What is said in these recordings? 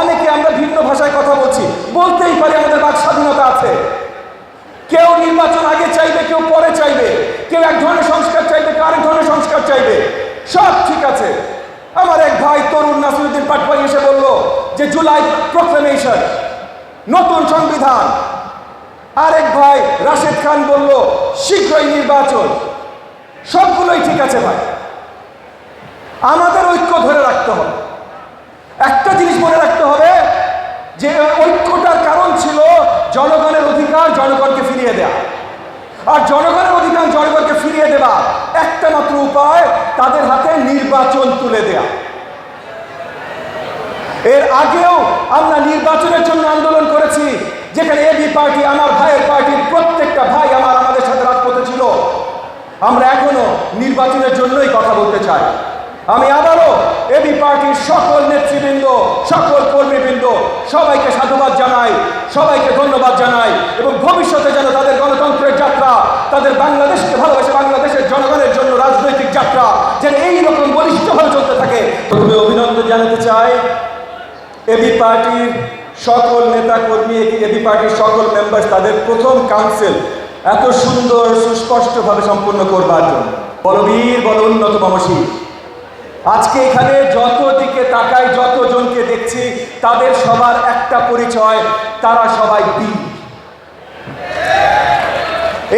অনেকে আমরা ভিন্ন ভাষায় কথা বলছি, বলতেই পারি আমাদের বাক স্বাধীনতা আছে। কেউ নির্বাচন আগে চাইবে, কেউ পরে চাইবে, কেউ এক ধরনের সংস্কার চাইবে, কেউ আরেক ধরনের সংস্কার চাইবে, সব ঠিক আছে। আমার এক ভাই তরুণ নাসিরুদ্দিন পাটপাই এসে বলল যে, জুলাই প্রোক্লেমেশন নতুন সংবিধান। আরেক ভাই রাশেদ খান বলল, শীঘ্রই নির্বাচন। সবগুলোই ঠিক আছে ভাই। আমাদের ঐক্য ধরে রাখতে হবে। একটা জিনিস মনে রাখতে হবে যে ঐক্যটার কারণ ছিল জনগণের অধিকার দেয়া। আর জনগণের অধিকার জনগণকে ফিরিয়ে দেওয়া একটা মাত্র উপায়, তাদের হাতে নির্বাচন তুলে দেয়া। এর আগেও আমরা নির্বাচনের জন্য আন্দোলন করেছি, যেখানে এবি পার্টি, আমার ভাইয়ের পার্টির প্রত্যেকটা ভাই আমার, আমাদের সাথে রাজপথে ছিল। আমরা এখনও নির্বাচনের জন্যই কথা বলতে চাই। আমি আবারও এবি পার্টির সকল নেতৃবৃন্দ, সকল কর্মীবৃন্দ, সবাইকে সাধুবাদ জানাই, সবাইকে ধন্যবাদ জানাই এবং ভবিষ্যতে যেন তাদের জানাতে চাই এবি পার্টির সকল নেতা কর্মী এবি পার্টির সকল মেম্বার তাদের প্রথম কাউন্সিল এত সুন্দর, সুস্পষ্টভাবে সম্পূর্ণ করবার জন্য। বলবীর, বল উন্নত মামসী আজকে এখানে যত দিকে তাকাই যত জনকে দেখছি, তাদের সবার একটা পরিচয়, তারা সবাই বীর।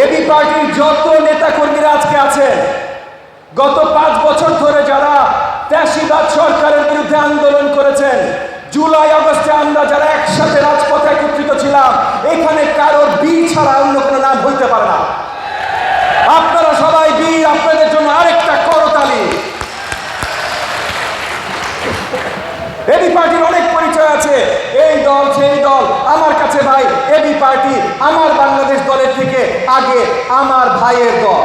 এবি পার্টির যত নেতা কর্মীরা আজকে আছেন গত পাঁচ বছর ধরে যারা ত্যাসীবাদ সরকারের বিরুদ্ধে আন্দোলন করেছেন জুলাই আগস্টে আমরা যারা একসাথে রাজপথে একত্রিত ছিলাম এখানে কারোর বীর ছাড়া অন্য কোনো নাম হইতে পারে না আপনারা সবাই বীর আপনাদের জন্য আরেকটা করতালি এবি পার্টির অনেক পরিচয় আছে। এই দল, সেই দল, আমার কাছে ভাই, এবি পার্টি আমার বাংলাদেশ দলের থেকে আগে আমার ভাইয়ের দল।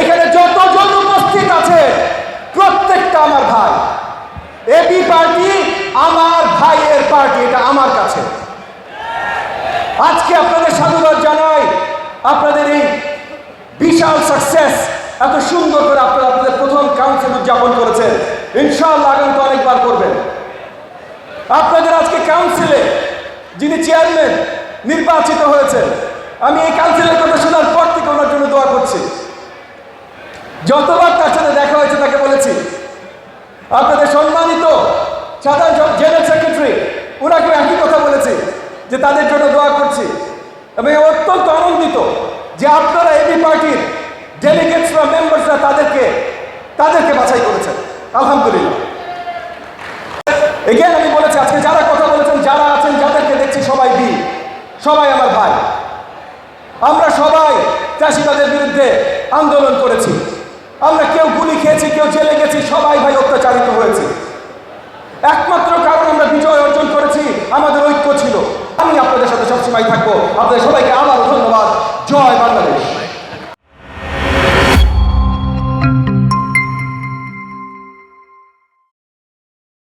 এখানে যতজন উপস্থিত আছে, প্রত্যেকটা আমার ভাই। এবি পার্টি আমার ভাইয়ের পার্টি, এটা আমার কাছে। আজকে আপনাদের সাধুবাদ জানাই আপনাদের এই বিশাল সাকসেস এত সুন্দর করে আপনারা আপনাদের প্রথম কাউন্সিল উদযাপন করেছেন ইনশাআল্লাহ আগামীতে অনেকবার করবেন। আপনাদের আজকে কাউন্সিলে যিনি চেয়ারম্যান নির্বাচিত হয়েছেন, আমি এই কাউন্সিলের কথা শোনার পর থেকে ওনার জন্য দোয়া করছি। যতবার তার সাথে দেখা হয়েছে তাকে বলেছি। আপনাদের সম্মানিত সাধারণ জেনারেল সেক্রেটারি ওনাকে একই কথা বলেছি, যে তাদের জন্য দোয়া করছি। এবং অত্যন্ত আনন্দিত যে আপনারা এবি পার্টির ডেলিগেটসরা মেম্বার্সরা তাদেরকে তাদেরকে বাছাই করেছেন। আলহামদুলিল্লাহ। এগেন আমি বলেছি, আজকে যারা কথা বলেছেন, যারা আছেন, যাদেরকে দেখছি, সবাই বি, সবাই আমার ভাই। আমরা সবাই চাষিবাদের বিরুদ্ধে আন্দোলন করেছি। আমরা কেউ গুলি খেয়েছি, কেউ জেলে গেছি, সবাই ভাই অত্যাচারিত হয়েছে। একমাত্র